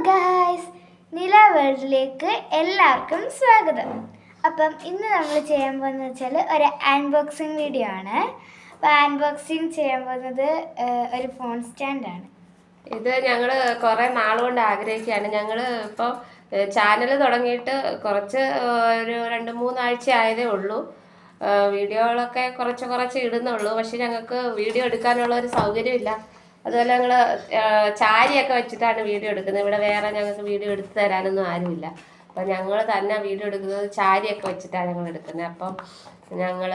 Guys നില വേൾഡിലേക്ക് എല്ലാവർക്കും സ്വാഗതം. അപ്പം ഇന്ന് നമ്മൾ ചെയ്യാൻ പോകുന്നത് വെച്ചാൽ ഒരു അൺബോക്സിങ് വീഡിയോ ആണ്. അപ്പോൾ അൺബോക്സിങ് ചെയ്യാൻ പോകുന്നത് ഒരു ഫോൺ സ്റ്റാൻഡാണ് ഇത് ഞങ്ങൾ കുറേ നാളുകൊണ്ട് ആഗ്രഹിക്കുകയാണ്. ഞങ്ങൾ ഇപ്പോൾ ചാനൽ തുടങ്ങിയിട്ട് കുറച്ച് ഒരു രണ്ട് മൂന്നാഴ്ച ആയതേ ഉള്ളൂ. വീഡിയോകളൊക്കെ കുറച്ച് കുറച്ച് ഇടുന്നുള്ളൂ. പക്ഷെ ഞങ്ങൾക്ക് വീഡിയോ എടുക്കാനുള്ള ഒരു സൗകര്യമില്ല. അതുപോലെ ഞങ്ങൾ ചാരിയൊക്കെ വെച്ചിട്ടാണ് വീഡിയോ എടുക്കുന്നത്. ഇവിടെ വേറെ ഞങ്ങൾക്ക് വീഡിയോ എടുത്തു തരാനൊന്നും ആരുമില്ല. അപ്പം ഞങ്ങൾ തന്നെ വീഡിയോ എടുക്കുന്നത് ചാരിയൊക്കെ വെച്ചിട്ടാണ് ഞങ്ങൾ എടുക്കുന്നത്. അപ്പം ഞങ്ങൾ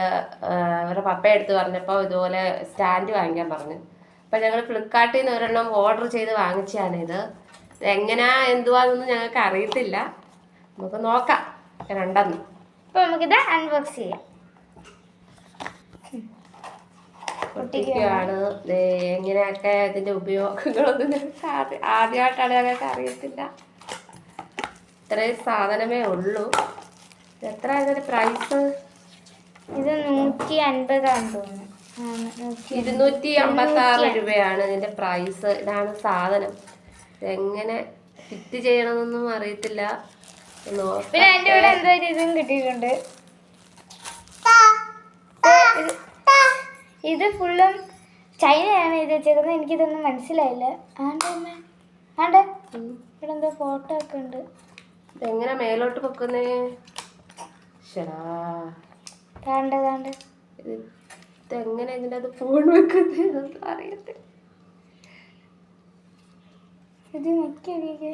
അവരുടെ പപ്പ എടുത്ത് പറഞ്ഞപ്പോൾ ഇതുപോലെ സ്റ്റാൻഡ് വാങ്ങിക്കാൻ പറഞ്ഞു. അപ്പം ഞങ്ങൾ ഫ്ലിപ്കാർട്ടിൽ നിന്ന് ഒരെണ്ണം ഓർഡർ ചെയ്ത് വാങ്ങിച്ചതാണ് ഇത്. എങ്ങനെയാ എന്തുവാന്നൊന്നും ഞങ്ങൾക്ക് അറിയത്തില്ല നമുക്ക് നോക്കാം. രണ്ടെന്ന് അപ്പോൾ നമുക്കിത് അൺബോക്സ് ചെയ്യാം. പൊട്ടിക്കുകയാണ് ദേ എങ്ങനെയൊക്കെ അതിന്റെ ഉപയോഗങ്ങളൊന്നും ഞങ്ങൾക്ക് ആദ്യ- ആദ്യമായിട്ടാണ് ഞങ്ങൾക്ക് അറിയത്തില്ല. ഇത്രയും സാധനമേ ഉള്ളൂ. എത്ര ഇതിന്റെ പ്രൈസ് ഇത് നൂറ്റി അൻപതാണെന്ന് തോന്നുന്നു ഇരുന്നൂറ്റി അമ്പത്തി ആറ് രൂപയാണ് ഇതിന്റെ പ്രൈസ് ഇതാണ് സാധനം. ഇതെങ്ങനെ ഫിറ്റ് ചെയ്യണമെന്നൊന്നും അറിയത്തില്ല. പിന്നെ എന്റെ കൂടെ എന്തോ ഒരു ഇതും കിട്ടിയിട്ടുണ്ട് ഇത് ഇത് ഫുള്ളും ചൈനയാണ് ഇത് വെച്ചേക്കുന്നത്. എനിക്കിതൊന്നും മനസ്സിലായില്ല. ആണ്ട് ആണ്ട്? ഇവിടെ എന്തോ ഫോട്ടോ ഒക്കെ ഉണ്ട്. എങ്ങനെ മേലോട്ട് പൊക്കുന്നേ? താണ്ട താണ്ട് ഇത് ഇതെങ്ങനെ ഇതിന്റെ അത് ഫോൺ വെക്കുന്നത് അറിയത്തില്ല. ഇത് നിൽക്കടിക്ക്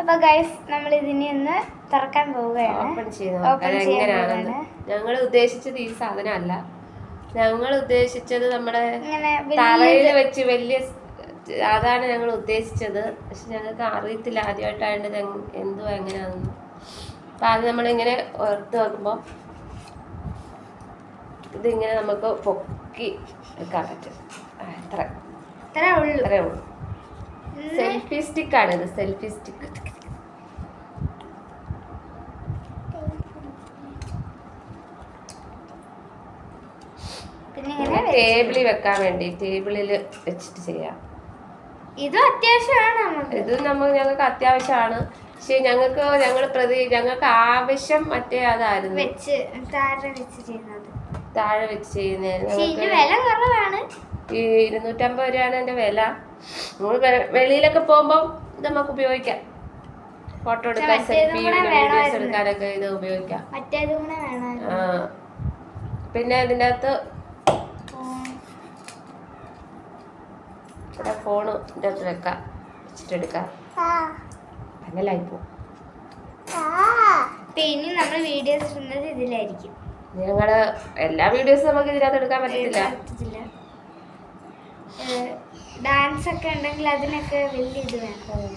അപ്പൊ ഗൈസ് നമ്മൾ ഇതിനെ ഒന്ന് തുറക്കാൻ പോവുകയാണ്. ഓപ്പൺ ചെയ്ത്. ഞങ്ങൾ ഉദ്ദേശിച്ചത് ഈ സാധനം അല്ല ഞങ്ങൾ ഉദ്ദേശിച്ചത് നമ്മുടെ തറയിൽ വെച്ച് വലിയ അതാണ് ഞങ്ങൾ ഉദ്ദേശിച്ചത്. പക്ഷെ ഞങ്ങൾക്ക് അറിയത്തില്ല ആദ്യമായിട്ടായത് എന്തോ എങ്ങനെയാണെന്ന്. അപ്പം അത് നമ്മളിങ്ങനെ ഓർത്ത് നോക്കുമ്പോൾ ഇതിങ്ങനെ നമുക്ക് പൊക്കി എടുക്കാൻ പറ്റും. അത്ര. ഇത്ര ഉള്ളു. സെൽഫി ഇത് സെൽഫി സ്റ്റിക്ക് പിന്നെ ഇങ്ങനെ ടേബിളിൽ വെക്കാൻ വേണ്ടി ടേബിളിൽ വെച്ചിട്ട് ചെയ്യാം. ഇത് അത്യാവശ്യമാണ് നമുക്ക്. ഇത് നമ്മൾ ഞങ്ങൾക്ക് അത്യാവശ്യമാണ്. പക്ഷെ ഞങ്ങൾക്ക് ഞങ്ങൾ പ്രതി ഞങ്ങൾക്ക് ആവശ്യം മറ്റേ അതായിരുന്നു. വെച്ച് താഴെ വെച്ച് ചെയ്യുന്നത്. താഴെ വെച്ച് ചെയ്യുന്നത് വില കുറവാണ്. ഈ ഇരുന്നൂറ്റമ്പത് രൂപയാണ് എന്റെ വില. നമ്മൾ വെളിയിലൊക്കെ പോകുമ്പോൾ ഇത് നമുക്ക് ഉപയോഗിക്കാം. ഫോട്ടോ എടുക്കാൻ സെൽഫി വീഡിയോസ് എടുക്കാനൊക്കെ ഇത് ഉപയോഗിക്കാം. പിന്നെ ഇതിന്റെ അകത്ത് ഇവിടെ ഫോണ് എന്റെ അടുത്ത് വെക്കാം. വെച്ചിട്ടെടുക്കാം പന്നലായി പോകും പിന്നെ നമ്മൾ വീഡിയോസ് ഇടുന്നത് ഇതിലായിരിക്കും ഞങ്ങൾ എല്ലാ വീഡിയോസും നമുക്ക് ഇതിനകത്ത് എടുക്കാൻ പറ്റത്തില്ല. ഡാൻസ് ഒക്കെ ഉണ്ടെങ്കിൽ അതിനൊക്കെ വലിയ ഇത് വേണം.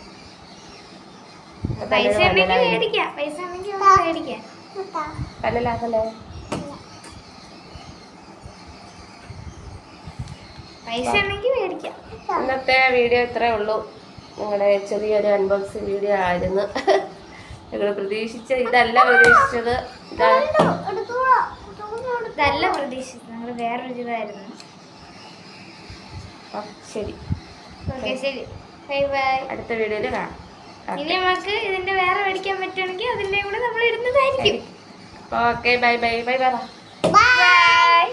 പൈസ ഉണ്ടെങ്കിൽ മേടിക്കാം. പൈസ ഉണ്ടെങ്കിൽ മേടിക്കാം. പന്നലാക്കല്ലേ പൈസ ഉണ്ടെങ്കിൽ മേടിക്കാം. ഇന്നത്തെ വീഡിയോ ഇത്രേ ഉള്ളൂ. ഞങ്ങളുടെ ചെറിയൊരു അൺബോക്സിങ് വീഡിയോ ആയിരുന്നു. ഞങ്ങൾ പ്രതീക്ഷിച്ച ഇതല്ല പ്രതീക്ഷിച്ചത്. ഇതല്ല പ്രതീക്ഷിച്ചത്. ഞങ്ങൾ വേറൊരു ഇതായിരുന്നു. ശരി. ഓക്കെ ശരി. Bye bye. അടുത്ത വീഡിയോയിൽ കാണാം. ഇനി നമുക്ക് ഇതിന്റെ വേറെ മേടിക്കാൻ പറ്റുകയാണെങ്കിൽ അതിന്റെ കൂടെ നമ്മൾ ഇടുന്നതായിരിക്കും. ഓക്കെ ബൈ ബൈ ബൈ പറ. ബൈ.